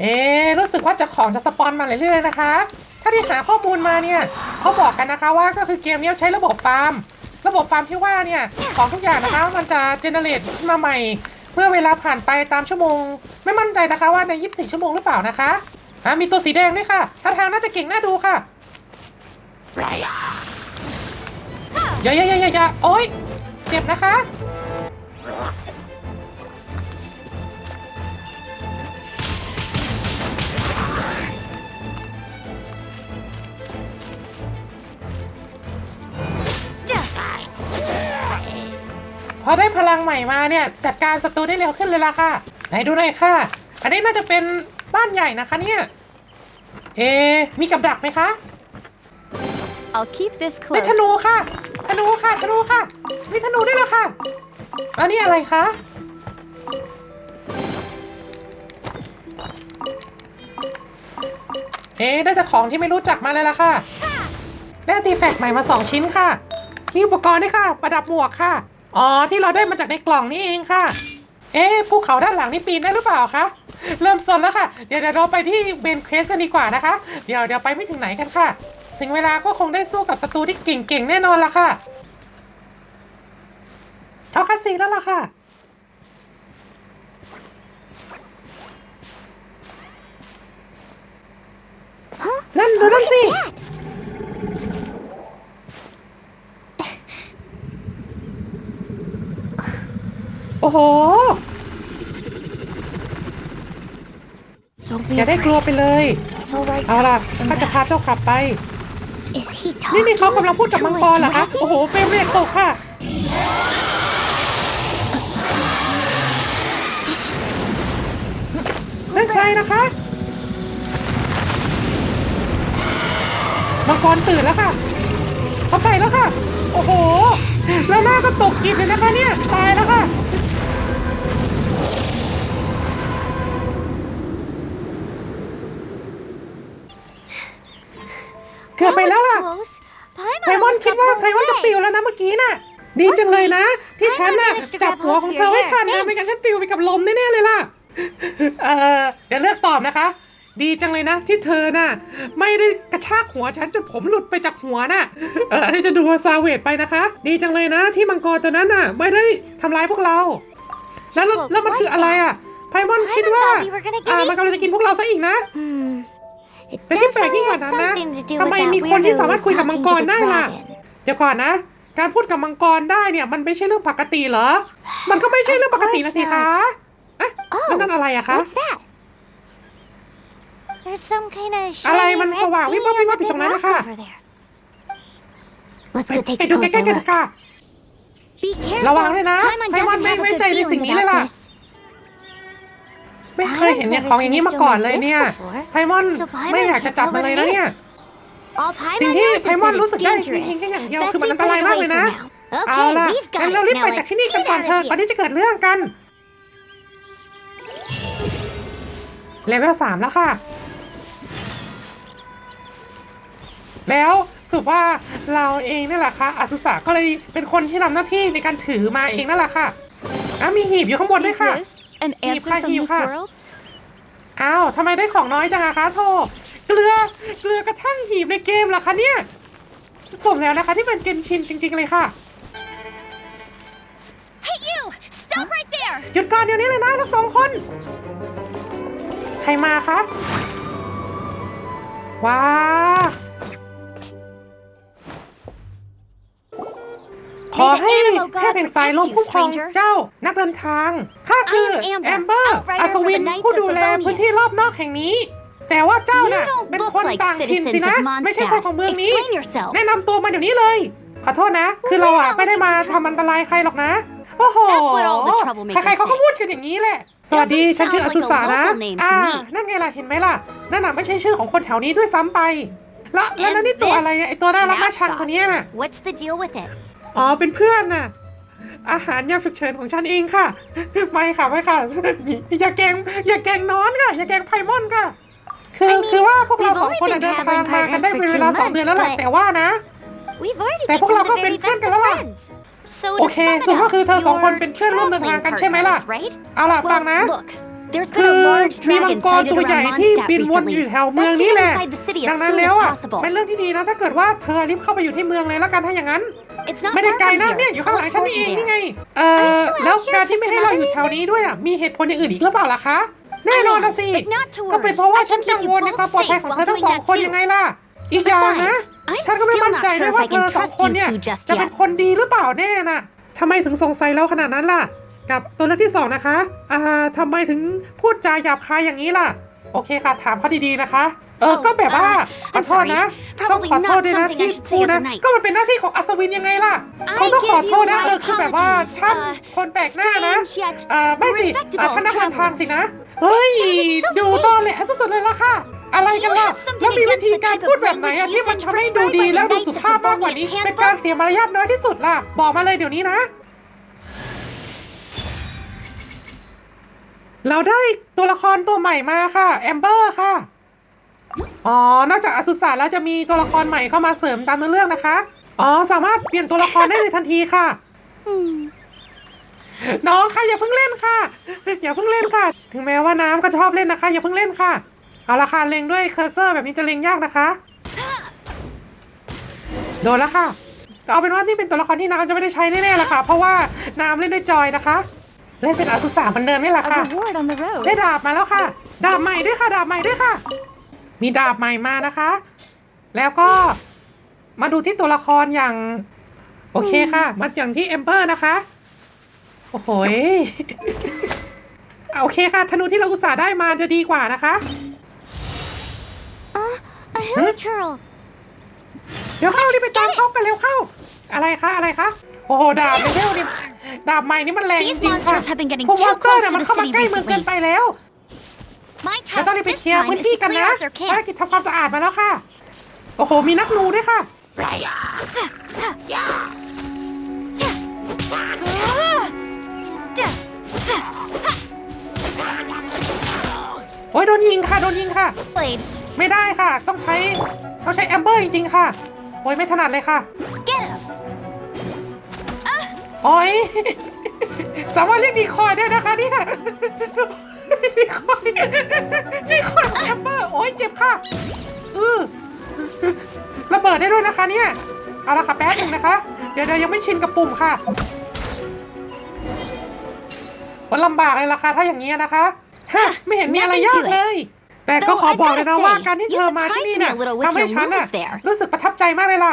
เอ๊ะรู้สึกว่าจะของจะสปอนมาเรื่อยๆนะคะ ถ้าที่หาข้อมูลมาเนี่ยเขาบอกกันนะคะว่าก็คือเกมเนี้ยใช้ระบบฟาร์ม ระบบฟาร์มที่ว่าเนี่ยของทุกอย่างนะคะมันจะเจเนเรตขึ้นมาใหม่ เมื่อเวลาผ่านไปตามชั่วโมง ไม่มั่นใจนะคะว่าใน 24 ชั่วโมงหรือเปล่านะคะอะมีตัวสีแดงด้วยค่ะท่าทางน่าจะเก่งน่าดูค่ะอย่าอย่าอย่าอย่าอย่าโอ๊ยเจ็บนะคะ พอได้พลังใหม่มาเนี่ยจัดการศัตรูได้เร็วขึ้นเลยล่ะค่ะ ไหนดูหน่อยค่ะ อันนี้น่าจะเป็นบ้านใหญ่นะคะเนี่ย เอะมีกับดักไหมคะ I'll keep this ได้ close. ธนูค่ะ ธนูค่ะ ธนูค่ะ มีธนูด้วยเหรอค่ะอันนี้อะไรคะเอ๊ะได้จากของที่ไม่รู้จักมาเลยล่ะค่ะ ได้ตีแฟกใหม่มาสองชิ้นค่ะ มีอุปกรณ์ด้วยค่ะ ประดับหมวกค่ะ อ๋อที่เราได้มาจากในกล่องนี่เองค่ะ เอ๊ะภูเขาด้านหลังนี่ปีนได้หรือเปล่าคะ เริ่มสนแล้วค่ะ เดี๋ยวเดี๋ยวเราไปที่เบนเคสกันดีกว่านะคะ เดี๋ยวเดี๋ยวไปไม่ถึงไหนกันค่ะ ถึงเวลาก็คงได้สู้กับศัตรูที่เก่งๆแน่นอนละค่ะช็อกคาซีแล้วล่ะค่ะ นั่นดูนั่นสิ โอ้โห Don't อ be ย่าได้กลัว afraid. ไปเลย It's all right. เอาล่ะ I'm ข้าจะ back. พาเจ้ากลับไป Is he นี่ talking นี่เขากำลังพูดกับมังกรเหรอคะ to a โอ้โหเฟรมเรทตกค่ะ นั่นใครนะคะ มังกรตื่นแล้วค่ะ เขาไปแล้วค่ะ โอ้โห แล้วหน้าก็ตกกินเลยนะคะเนี่ย ตายแล้วค่ะ กือบไปแล้วล่ะ Close. ไพมอนคิดว่าไพมอนจะปลิวแล้วนะเมื่อกี้น่ะ ดีจังเลยนะ ที่ฉันน่ะ I managed to จับ grab หัว hold ของ of เธอ your ไว้ hair. ทันนะ Thanks. ไม่งั้นฉันปลิวไปกับลมแน่ๆเลยล่ะ เออเดี๋ยวเลือกตอบนะคะ ดีจังเลยนะ ที่เธอน่ะ ไม่ได้กระชากหัวฉันจนผมหลุดไปจากหัวน่ะ เอออันนี้จะดูซาเวตไปนะคะ ดีจังเลยนะ ที่มังกรตัวนั้นน่ะ ไม่ได้ทำร้ายพวกเรา แล้ว Just what แล้วมัน was คืออะไร that? อะไพมอน Paimon คิดว่า thought we were gonna get อ่ามันกำลังจะกินพวกเราซะอีกนะ Hmm. It แต่ที่แปลก definitely ยิ่งกว่า has นั้นนะ something to do ทำ with ไม that มีคนที่ weirdo สามารถ who's คุยกับมัง talking ก to ร the ได้ล่ะ dragon. เดี๋ยวก่อนนะ การพูดกับมังกรได้เนี่ย มันไม่ใช่เรื่องปกติเหรอ มันก็ไม่ใช่เรื่องปกตินะสิคะ Of course อะ Oh, แล้วนั่นอะไรอะคะ What's that? There's some kind of อะไร shiny มัน red สว่างวิบวับ thingy วิบ on วับ the อยู่ต big รงนั้น rock นะคะ over there. Let's ไป go take ไป a ดูใก closer ล้ๆกัน look. ค่ะ Be ระวัง careful. ด้วยนะ Paimon ไพมอน doesn't ไม่ have a ไว้ good ใจใน feeling สิ่งนี้เลย about ล่ะ this. ไม่เคยเห็นเนี่ยของอย่างนี้มาก่อนเลยเนี่ยไพมอน So Paimon ไม่อยากจะ can't จับ tell มัน what เลย it นะเนี่ย is. All สิ่ง Paimon ที่ knows is ไพมอน that รู้ it's สึกได้เพี dangerous. ยงแค่อย่างเดียว Best คือมัน we อันต put ราย it มาก away เลย for นะ now. เอา Okay, ล่ะ we've got งั้น it. เรารีบ Now ไปจาก let's ที่นี่กัน get ก่อน out เถอะ of ก่อน here. ที่จะเกิดเรื่องกันเลเวลสามแล้วค่ะ แล้วสรุปว่าเราเองนี่แหละค่ะอาสุสะก็เลยเป็นคนที่ทำหน้าที่ในการถือมาเองนั่นแหละค่ะอ้าวมีหีบอยู่ข้างบนด้วย Is ค่ะ this an Heap answer ha, from heap this ha. world? อ้าวทำไมได้ของน้อยจังอะคะโทเกลือเกลือกระทั่งหีบในเกมเหรอคะเนี่ยสมแล้วนะคะที่เป็นเกนชินจริง ๆ เลยค่ะ Hey, you! Stop right there! หยุดก่อนเดี๋ยวนี้เลยนะทั้งสองคน ใครมาคะว้า ขอให้เทพแห่งสายลมคุ้มครองเจ้า นักเดินทาง ข้าคือ I am Amber, แอมเบอร์ outrider อัศวิน for the Knights ผู้ of ดูแล Favonius พื้นที่รอบนอกแห่งนี้ แต่ว่าเจ้าน่ะ You don't เป็น look คน like ต่างถิ่น citizens สินะ of Mondstadt. ไม่ใช่คนของเมืองนี้ Explain yourselves. แนะนำตัวมาเดี๋ยวนี้เลย ขอโทษนะ คือเราอะไม่ได้มาทำอันตรายใครหรอกนะโอ้โห That's what all the troublemakers ใครๆเขาก็พูดกันอย่างนี้แหละ สวัสดี ฉันชื่ออ sound สุ like a สานะ local name to อ่า me นั่นไงล่ะ เห็นไหมล่ะ นั่นน่ะไม่ใช่ชื่อของคนแถวนี้ด้วยซ้ำไป แล้วแล้วนั่น And นี่ตัวอะไรอะไอตัวน่ารักน่าชัง mascot. คนเนี้ยน่ะ What's the deal with it? อ๋อ เป็นเพื่อนน่ะ อาหารยามฉุกเฉินของฉันเองค่ะ ไม่ค่ะไม่ค่ะอย่าแกล้งอย่าแกล้งน้อนค่ะ อย่าแกล้งไพมอนค่ะ คือ I mean, คือว่าพวกเรา we've สอง only คนน่ะ been เดินทาง traveling มากันได้ partners เป็น for เวลา two สองเดือนแล้วแหละ months, แต่ว่านะ We've already แต่พวก become เรา the ก็เป็น very เพื่อน best กัน of แล้วล่ะ friends. So โอ to เค sum it ส่วนก็ up, คือเธอสองคน you're เป็นเพื่อนร่วมเดินทางกันใช่ไหมล่ะ traveling partners, right? เอาล่ะ Well, ฟังนะ look, There's คื been อ a large มีมัง dragon กร sighted ตัวใหญ่ around ที่ Mondstadt บินวนอยู่ recently. แถวเมือง Let's นี้ get แหละ inside the city as ดังนั้น soon แล้ว as อะ possible. เป็นเรื่องที่ดีนะถ้าเกิดว่าเธอรีบเข้าไปอยู่ที่เมืองเลยแล้วกันถ้าอย่างนั้น It's not ไม่ได้ far ไกล from นะเนี่ย here. อยู่ข้างห I'll ลังฉัน escort นี่เอง you นี่ไง there. เอ่อ Aren't you out แล้ว here การ for ที่ไม่ให้ some เรา other อยู่แถว reason? นี้ด้วยอะ มีเหตุผลอย่างอื่นอีกหรือเปล่าล่ะคะ แน่นอนนะสิ But not to ก็เป็น worry. เพราะว่า I ฉัน can กั keep ง you วลใน both ความปลอดภัย safe ของ while เธอทั้ง doing สอง that คน too. ยังไงล่ะ อีกอย่างนะ Besides, I'm ฉันก็ไม่ still มั่น not ใจ sure ด้วย if ว่า I เธ can อสอง trust คน you เนี่ย two just จะเป็น yet. คนดีหรือเปล่าแน่น่ะทำไมถึงสงสัยเราขนาดนั้นล่ะ กับตัวเลือกที่สองนะคะ อ่าทำไมถึงพูดจาหยาบคายอย่างนี้ล่ะ โอเคค่ะ ถามเขาดีๆนะคะ เออ Oh, ก็แบบว่า uh, ขอ I'm โทษนะ sorry. ต้อง Probably ขอโทษ not ด้วยนะ something ที่ I should พู say ด as นะ a knight. ก็มันเป็นหน้าที่ของอัศวินยังไงล่ะ I เขาต้องขอโทษนะ give เอ you อคือแบบว่า my ท่าน apologies. คนแปลกหน้านะ Uh, strange yet เอ่อไม่สิอะ respectable ท่านนักผ่านทางสินะ travelers. เฮ้ย Sounded so ดู fake. ตอนแหละสุดๆเลยล่ะค่ะ อะไรกันล่ะ Do you have something แล้วมีวิธี against the การ type of พูดแบบไหนอะ language ที่มัน usage ทำให้ดู prescribed ดี by the แล้วดู Knights สุ of ภาพมากกว่านี้ Favonius เป็นการ Handbook? เสียมารยาทน้อยที่สุดล่ะ บอกมาเลยเดี๋ยวนี้นะ เราได้ตัวละครตัวใหม่มาค่ะ แอมเบอร์ค่ะ อ๋อ นอกจากอสุสานแล้วจะมีตัวละครใหม่เข้ามาเสริมตามเนื้อเรื่องนะคะ อ๋อ สามารถเปลี่ยนตัวละครได้เลยทันทีค่ะ Hmm. น้องค่ะอย่าเพิ่งเล่นค่ะ อย่าเพิ่งเล่นค่ะ ถึงแม้ว่าน้ำก็ชอบเล่นนะคะ อย่าเพิ่งเล่นค่ะ เอาละค่ะเล็งด้วยเคอร์เซอร์แบบนี้จะเล็งยากนะคะ โดนแล้วค่ะแต่เอาเป็นว่านี่เป็นตัวละครที่น้ำจะไม่ได้ใช้แน่ๆละค่ะ เพราะว่าน้ำเล่นด้วยจอยนะคะเล่นเป็นอสุสานเหมือนเดิมนี่แหละ A ค่ะ reward on the road. ได้ดาบมาแล้วค่ะ ดาบใหม่ด้วยค่ะ ดาบใหม่ด้วยค่ะ มีดาบใหม่มานะคะ แล้วก็มาดูที่ตัวละครอย่าง โอเคค่ะ มาอย่างที่เอมเ r อร์นะคะ โอ้โหยอะโอเคค่ะ ธนูที่เราอุตส่าห์ได้มาจะดีกว่านะคะ A hilly เดี๋ยวเข้ารีบไปตามเขากันเร็วเข้า อะไรคะอะไรคะ โอ้โหดาบเลเวลนี่ดาบใหม่นี่มันแรงจ These ริงๆค่ะ monsters have been getting พวกม too อนสเตอร์ close เนี่ย to มัน the เข้ามา city ใกล้เมืองเกิน recently. ไปแล้ว My เราต้อง task รีบไป this เคลียร์ time พื้น is ที่ to กัน clear นะ out their ภาร camp. กิจทำความสะอาดมาแล้วค่ะ โอ้โห มีนักนูด้วยค่ะ โอ้ยโดนยิงค่ะโดนยิงค่ะ Blade, ไม่ได้ค่ะ ต้องใช้ต้องใช้แอมเบอร์จริงๆค่ะ โอ้ยไม่ถนัดเลยค่ะ get him. โอ้ยสามารถเรียกดีคอยได้นะคะเนี่ย ดีคอยดีคอยแอมเบอร์โอ้ยเจ็บค่ะอือระเบิดได้ด้วยนะคะเนี่ยเอาละค่ะแป๊บหนึ่งนะคะ เดี๋ยวเดี๋ยวยังไม่ชินกับปุ่มค่ะมันลำบากเลยล่ะค่ะถ้าอย่างนี้ยนะคะฮะไม่เห็นมีอะไรยากเลย แต่ก็ขอบอกเลยนะว่าการที่เธอมาที่นี่เนี่ยทำให้ฉันน่ะรู้สึกประทับใจมากเลยล่ะ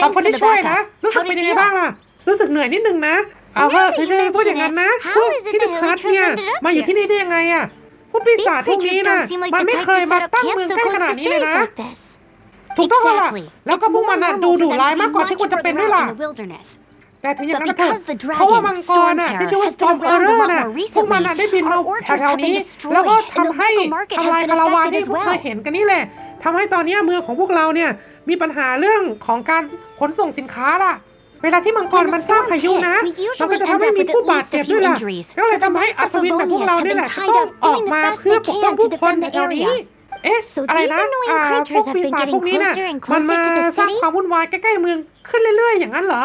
ขอบคุณที่ช่วยนะ รู้สึกเป็นยังไงบ้างล่ะ รู้สึกเหนื่อยนิดนึงนะ เอาเถอะเธอจะพูดอย่างนั้นนะพวกที่เดอะคัสเนี่ยมาอยู่ที่นี่ได้ยังไงอะพวกปี These ศาจพวกนี้ creatures น่ะ don't seem like มัน the ไม่ type เคย to มา set up ตั้งเมือง camps so ใกล้ข close นาด to นี้เลย cities นะ like this. ถูกต้องแล้วล่ะ Exactly. แล้วก็ It's พวก more มันน่ะ normal ดู for ดุ them ร้าย to be มากกว่าที่ much ควรจะเป็นด้วย further ล่ะ out in the wilderness. แต่ถึงอย่าง But นั้นก็เถอะ because the เพราะว่า dragon, มังกรน่ะ Storm ที่ชื่อว่า Terror, Storm has been around a Error lot น่ะ more พวกมันน่ะ recently, ได้บินมา our orchards แถว have ๆ been นี้ destroyed, แล้วก็ and the ทำให้ local market ทำ has ลาย been คาราวาน affected ที่ as พวกเคย well. เห็นกันนี่แหละทำให้ตอนนี้เมืองของพวกเราเนี่ยมีปัญหาเรื่องของการขนส่งสินค้าล่ะ เวลาที่มังกร When the มันสร้าง storm พายุ hit, นะ we usually มันก็จะทำให้ end up มี with ผู้ at บาด least เจ็บ a ด้ว few ยล่ะ injuries. ก็เลย So the ทำให้ Knights อั of ศวินแบบพวก Favonius เรา have เนี่ย been แหละจะ tied ต้อง up ออก doing the มา best เพื่อ they ปกป้อง can ผู้ to คน defend the แถวๆนี้ area. เอ๊ะ So อะไร these นะ annoying อ่า creatures พวก have ปี been ศาจ getting พวกนี้น่ะ closer and มัน closer มา to the สร้าง city? ความวุ่นวายใกล้ๆเมืองขึ้นเรื่อย ๆ อย่างนั้นเหรอ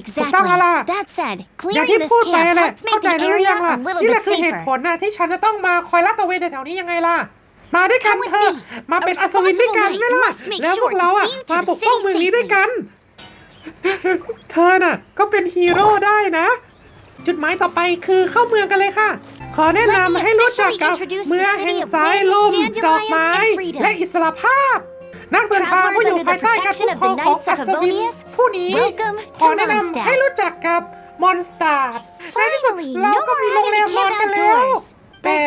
Exactly. Tama. That said, อย่างที่ clearing this พูดไป camp แหละ helps เข้า make ใจ the แล้วหรือ area ยังล่ะ a little นี่แห bit ละคือเหตุผ safer. ลน่ะที่ฉันจะต้องมาคอยลาดตระเวนแถวๆนี้ยังไงล่ะ มาด้วยกัน Come with เถอะ me. มาเป็น A อัศวินด้วยกัน responsible ไหม่ล่ะ knight must make แล้วพวก sure to เราอะ see to มา the ปกป้อง city เมืองนี้ด้วย safely. กัน เธอน่ะ ก็เป็นฮีโร่ได้นะ จุดหมายต่อไปคือเข้าเมืองกันเลยค่ะ ขอแนะนำ Let me ให้รู้จักกับ officially introduce the เมือง city แห่ง of สายลม waving ดอกไม้ dandelions and freedom และอิสรภาพ นักเดินทางผู้อยู่ภายใต้การปกครองของอัศวินผู้นี้ Welcome ขอ to แนะนำ Mondstadt. ให้รู้จักกับมอนสตาร์ในที่สุด Finally, เรา no ก็ more มีโรงแรม having น to อน camp กันแล้ว outdoors. แต่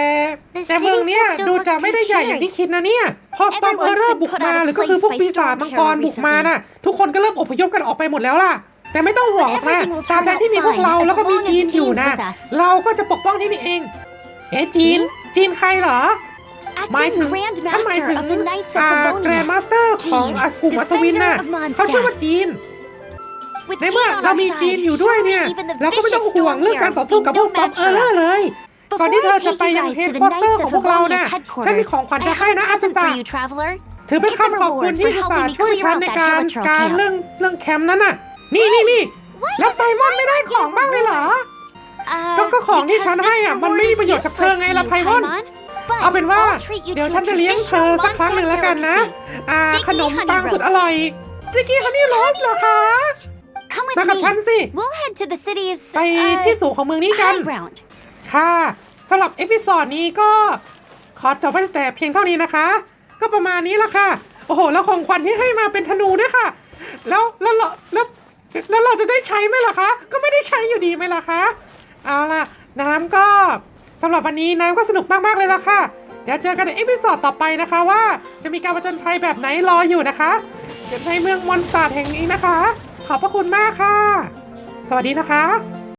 the แต่เมืองเนี้ย city folk ดู don't จะ look ไม่ได้ too ใหญ่อย่าง cheery. ที่คิดนะเนี่ย พอสตอมเออ Everyone's ร์ been บุก put มา out of หรือก็คือ place พวก by ปีศาจ Storm มังกร Terror บุกมา recently. น่ะ ทุกคนก็เริ่มอพยพกันออกไปหมดแล้วล่ะ แต่ไม่ต้องห่วงหรอกนะ everything will ตาม turn ใด out ที่มีพวก fine เรา as แล้วก็มี long as จีน Jean's อยู่นะ with us เราก็จะปกป้องที่นี่เอง เอ๊ะจีน จีนใครเหรอหมายถึ Acting ง Grand ฉันหมาย Master ถึง of the Knights of อ่าแกรน Favonius. มาสเตอร์ของ Jean, อะกลุ่มอัศวินน่ะ defender of เขาชื่อว่า Mondstadt. จีน With ในเมื่อ Jean on เรา our มีจีน side, อยู่ด้วย surely เนี่ย even the เราก็ไม่ต้อง vicious ห่วง Storm เรื่องการ Terror ต่อ will สู้ be กับพว no กสตอม match เออ for ร์ us. เลย ก่อนที่เธอจะไปยังเฮดควอเตอร์ของพวกเราเนี่ยฉันมีของขวัญจะให้นะอาซิ present สา for you, traveler. ถือเป็นคำขอบคุณที่อุตส่าห์ช่วยฉันในการการเรื่องเรื่องแคมป์นั้นน่ะ นี่นี่นี่แล้วไซมอนไม่ได้ของบ้างเลยเหรอ Uh, ก็ก็ของที่ because ฉันให้ this อะมัน reward ไม่มี is ประโยชน์กับเธอ useless ไง to ล่ะ you, ไพมอน Paimon, but เอาเป็นว่า I'll treat you เดี๋ยว to ฉัน a จะเลี้ยงเธอ traditional สักครั้งหนึ่งแล้วกันนะ Mondstadt อ่า delicacy. ขนม Sticky ปัง honey สุด roast. อร่อยสติกกี้ฮันนี่โรสเหรอคะ Come มา with กับฉัน me. สิ We'll head to the city's ไป uh, ที่สูงของเมืองนี้กัน high ground. ค่ะสำหรับเอพิ o d ดนี้ก็ขอจบไปแต่เพียงเท่านี้นะคะ ก็ประมาณนี้ละค่ะ โอ้โห แล้วของขวัญที่ให้มาเป็นธนูด้วยค่ะ แล้วแล้วเราแล้วแล้วเราจะได้ใช้ไหมล่ะคะ ก็ไม่ได้ใช้อยู่ดีไหมล่ะคะ เอาล่ะ น้ำก็สำหรับวันนี้น้ำก็สนุกมาก ๆ เลยล่ะค่ะ เดี๋ยวเจอกันในเอพิ o d ต่อไปนะคะว่าจะมีการประจนภัยแบบไหนรออยู่นะคะในเมืองมอนสตาร์แห่งนี้นะคะ ขอบพระคุณมากค่ะ สวัสดีนะคะ